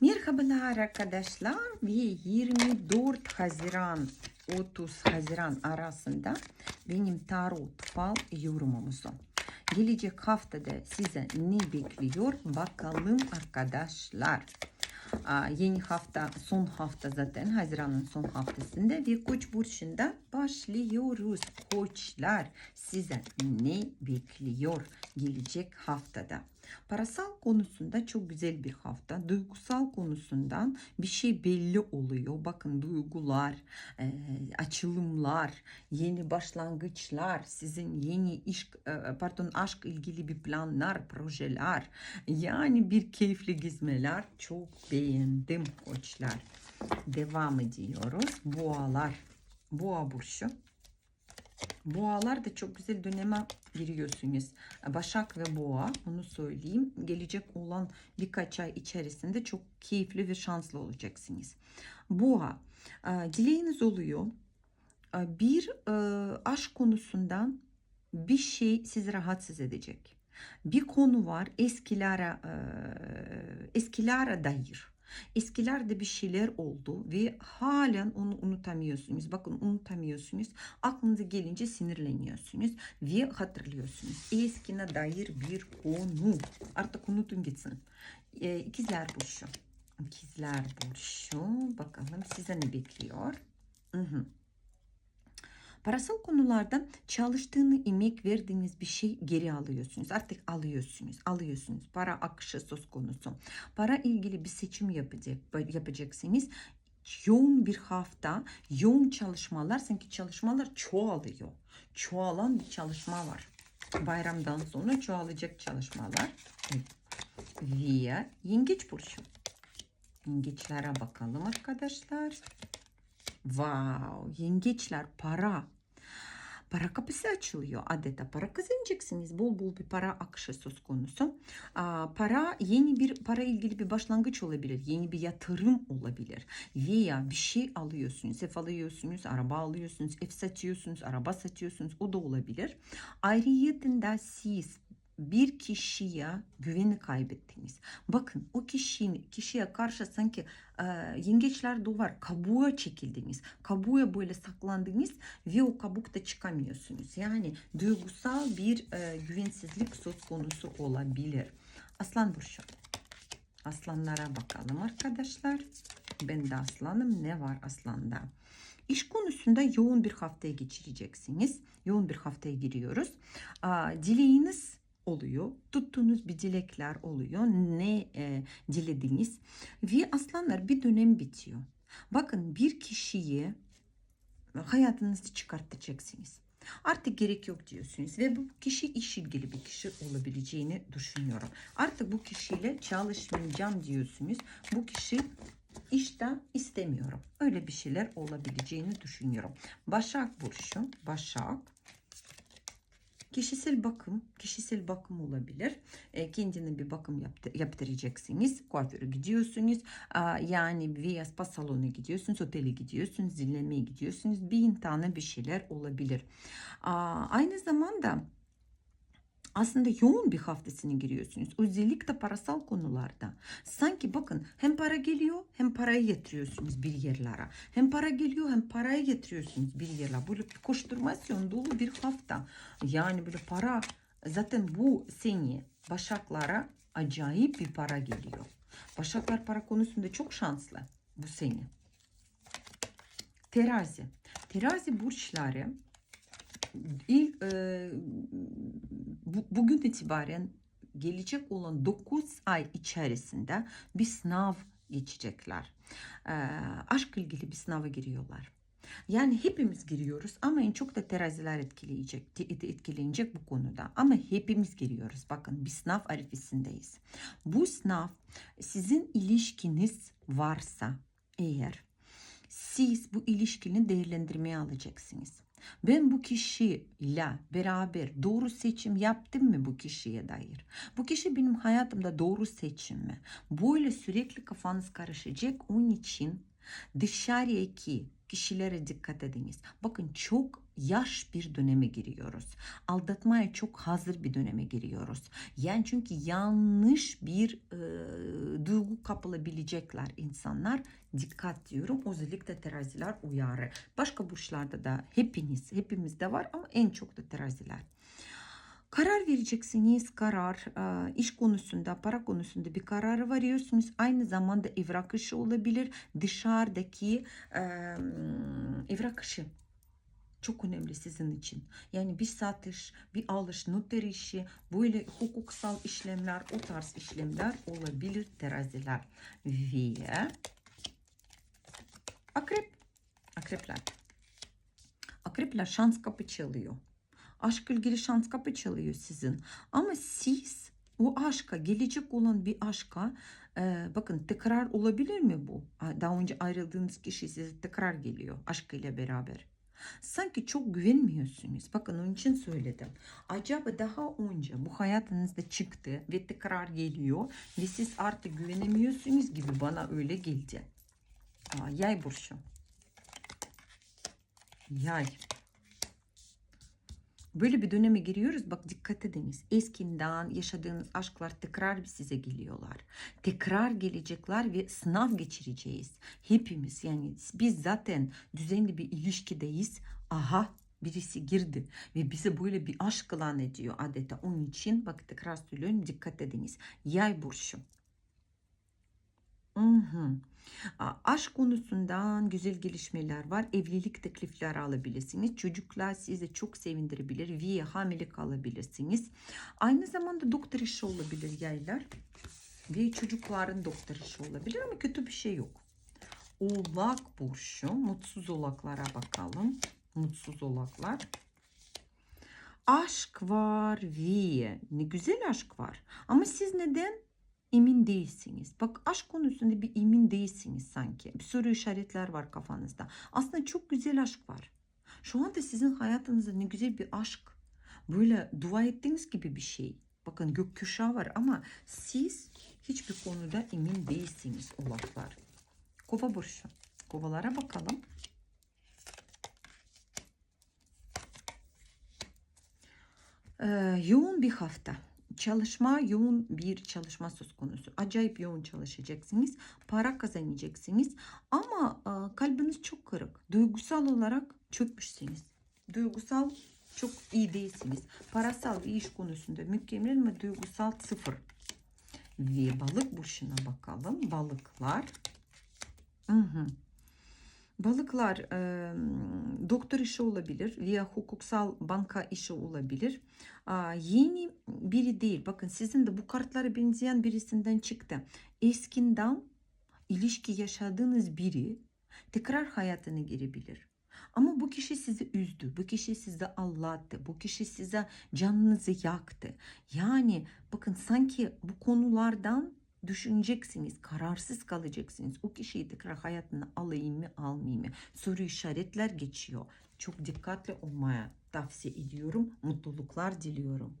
Merhabalar arkadaşlar ve 24 Haziran 30 Haziran arasında benim tarot fal yorumumuzu. Gelecek haftada size ne bekliyor bakalım arkadaşlar. Aa, yeni hafta son hafta zaten Haziran'ın son haftasında ve Koç burcunda başlıyoruz. Koçlar size ne bekliyor gelecek haftada? Parasal konusunda çok güzel bir hafta. Duygusal konusundan bir şey belli oluyor. Bakın duygular, e, açılımlar, yeni başlangıçlar, sizin yeni iş, e, pardon aşk ilgili bir planlar, projeler. Yani bir keyifli gezmeler. Çok beğendim koçlar. Devam ediyoruz. Boğalar. Boğa burcu. Boğalar da çok güzel döneme giriyorsunuz. Başak ve Boğa onu söyleyeyim. Gelecek olan birkaç ay içerisinde çok keyifli ve şanslı olacaksınız. Boğa e, dileğiniz oluyor. E, Bir e, aşk konusundan bir şey sizi rahatsız edecek. Bir konu var eskilere eskilere dair. Eskilerde bir şeyler oldu ve halen onu unutamıyorsunuz. Bakın unutamıyorsunuz. Aklınıza gelince sinirleniyorsunuz ve hatırlıyorsunuz. Eskine dair bir konu. Artık unutun gitsin. E, ikizler burcu. İkizler burcu. Bakalım size ne bekliyor? Hı hı. Parasal konularda çalıştığını emek verdiğiniz bir şey geri alıyorsunuz. Artık alıyorsunuz, alıyorsunuz. Para akışı söz konusu. Para ilgili bir seçim yapacak, yapacaksınız. Yoğun bir hafta, yoğun çalışmalar, sanki çalışmalar çoğalıyor. Çoğalan bir çalışma var. Bayramdan sonra çoğalacak çalışmalar. Ve yengeç burcu. Yengeçlere bakalım arkadaşlar. Wow, yengeçler para. Para kapısı açılıyor adeta. Para kazanacaksınız. Bol bol bir para akışı söz konusu. Para yeni bir para ilgili bir başlangıç olabilir. Yeni bir yatırım olabilir. Veya bir şey alıyorsunuz. Ev alıyorsunuz, araba alıyorsunuz, ev satıyorsunuz, araba satıyorsunuz. O da olabilir. Ayrıyetinde siz bir kişiye güveni kaybettiniz. Bakın o kişinin kişiye karşı sanki e, yengeçler duvar kabuğa çekildiniz. Kabuğa böyle saklandınız ve o kabukta çıkamıyorsunuz. Yani duygusal bir e, güvensizlik söz konusu olabilir. Aslan burcu. Aslanlara bakalım arkadaşlar. Ben de aslanım. Ne var aslanda? İş konusunda yoğun bir haftaya geçireceksiniz. Yoğun bir haftaya giriyoruz. Dileğiniz oluyor. Tuttuğunuz bir dilekler oluyor. Ne e, dilediniz. Ve aslanlar bir dönem bitiyor. Bakın bir kişiyi hayatınızda çıkartacaksınız. Artık gerek yok diyorsunuz ve bu kişi iş ilgili bir kişi olabileceğini düşünüyorum. Artık bu kişiyle çalışmayacağım diyorsunuz. Bu kişi işten istemiyorum. Öyle bir şeyler olabileceğini düşünüyorum. Başak Burcu, Başak Kişisel bakım, kişisel bakım olabilir. E, kendine bir bakım yaptı, yaptıracaksınız. Kuaföre gidiyorsunuz. A, yani veya spa salonu gidiyorsunuz, otele gidiyorsunuz, dinlenmeye gidiyorsunuz. Bin tane bir şeyler olabilir. A, aynı zamanda aslında yoğun bir haftasını giriyorsunuz. Özellikle parasal konularda. Sanki bakın hem para geliyor hem parayı yatırıyorsunuz bir yerlere. Hem para geliyor hem parayı yatırıyorsunuz bir yerlere. Böyle koşturmasyon dolu bir hafta. Yani böyle para zaten bu seni başaklara acayip bir para geliyor. Başaklar para konusunda çok şanslı bu seni. Terazi. Terazi burçları ilk e, bu, bugün itibaren gelecek olan 9 ay içerisinde bir sınav geçecekler. E, aşk ilgili bir sınava giriyorlar. Yani hepimiz giriyoruz ama en çok da teraziler etkileyecek, etkilenecek bu konuda. Ama hepimiz giriyoruz. Bakın bir sınav arifesindeyiz. Bu sınav sizin ilişkiniz varsa eğer siz bu ilişkini değerlendirmeye alacaksınız. Ben bu kişiyle beraber doğru seçim yaptım mı bu kişiye dair? Bu kişi benim hayatımda doğru seçim mi? Böyle sürekli kafanız karışacak. Onun için dışarıdaki kişilere dikkat ediniz. Bakın çok yaş bir döneme giriyoruz. Aldatmaya çok hazır bir döneme giriyoruz. Yani çünkü yanlış bir e, duygu kapılabilecekler insanlar. Dikkat diyorum. Özellikle teraziler uyarı. Başka burçlarda da hepiniz, hepimizde var ama en çok da teraziler. Karar vereceksiniz, karar iş konusunda, para konusunda bir karar veriyorsunuz. Aynı zamanda evrak işi olabilir. Dışarıdaki evrak işi çok önemli sizin için. Yani bir satış, bir alış, noter işi, böyle hukuksal işlemler, o tarz işlemler olabilir teraziler. Ve akrep, akrepler. Akrepler şans kapı çalıyor. Aşk ilgili şans kapı çalıyor sizin. Ama siz o aşka, gelecek olan bir aşka e, bakın tekrar olabilir mi bu? Daha önce ayrıldığınız kişi size tekrar geliyor aşkıyla beraber. Sanki çok güvenmiyorsunuz. Bakın onun için söyledim. Acaba daha önce bu hayatınızda çıktı ve tekrar geliyor ve siz artık güvenemiyorsunuz gibi bana öyle geldi. Aa, yay burcu. Yay. Böyle bir döneme giriyoruz. Bak dikkat ediniz. Eskinden yaşadığınız aşklar tekrar size geliyorlar. Tekrar gelecekler ve sınav geçireceğiz. Hepimiz yani biz zaten düzenli bir ilişkideyiz. Aha birisi girdi ve bize böyle bir aşk ilan ediyor adeta. Onun için bak tekrar söylüyorum dikkat ediniz. Yay burcu. Hı hı. Aşk konusundan güzel gelişmeler var. Evlilik teklifleri alabilirsiniz. Çocuklar sizi çok sevindirebilir. Ve hamilelik alabilirsiniz. Aynı zamanda doktor işi olabilir yaylar. Ve çocukların doktor işi olabilir ama kötü bir şey yok. Oğlak burcu. Mutsuz oğlaklara bakalım. Mutsuz oğlaklar. Aşk var ve ne güzel aşk var. Ama siz neden emin değilsiniz. Bak aşk konusunda bir emin değilsiniz sanki. Bir soru işaretler var kafanızda. Aslında çok güzel aşk var. Şu anda sizin hayatınızda ne güzel bir aşk. Böyle dua ettiğiniz gibi bir şey. Bakın gökkuşağı var ama siz hiçbir konuda emin değilsiniz oğlaklar. Kova burcu. Kovalara bakalım. Ee, yoğun bir hafta çalışma yoğun bir çalışma söz konusu. Acayip yoğun çalışacaksınız. Para kazanacaksınız. Ama e, kalbiniz çok kırık. Duygusal olarak çökmüşsünüz. Duygusal çok iyi değilsiniz. Parasal iş konusunda mükemmel mi? Duygusal sıfır. Ve balık burçuna bakalım. Balıklar. Hı hı. Balıklar e, doktor işi olabilir veya hukuksal banka işi olabilir. A, yeni biri değil. Bakın sizin de bu kartlara benzeyen birisinden çıktı. Eskinden ilişki yaşadığınız biri tekrar hayatına girebilir. Ama bu kişi sizi üzdü, bu kişi sizi anlattı, bu kişi size canınızı yaktı. Yani bakın sanki bu konulardan düşüneceksiniz, kararsız kalacaksınız. O kişiyi tekrar hayatına alayım mı, almayayım mı? Soru işaretler geçiyor. Çok dikkatli olmaya tavsiye ediyorum. Mutluluklar diliyorum.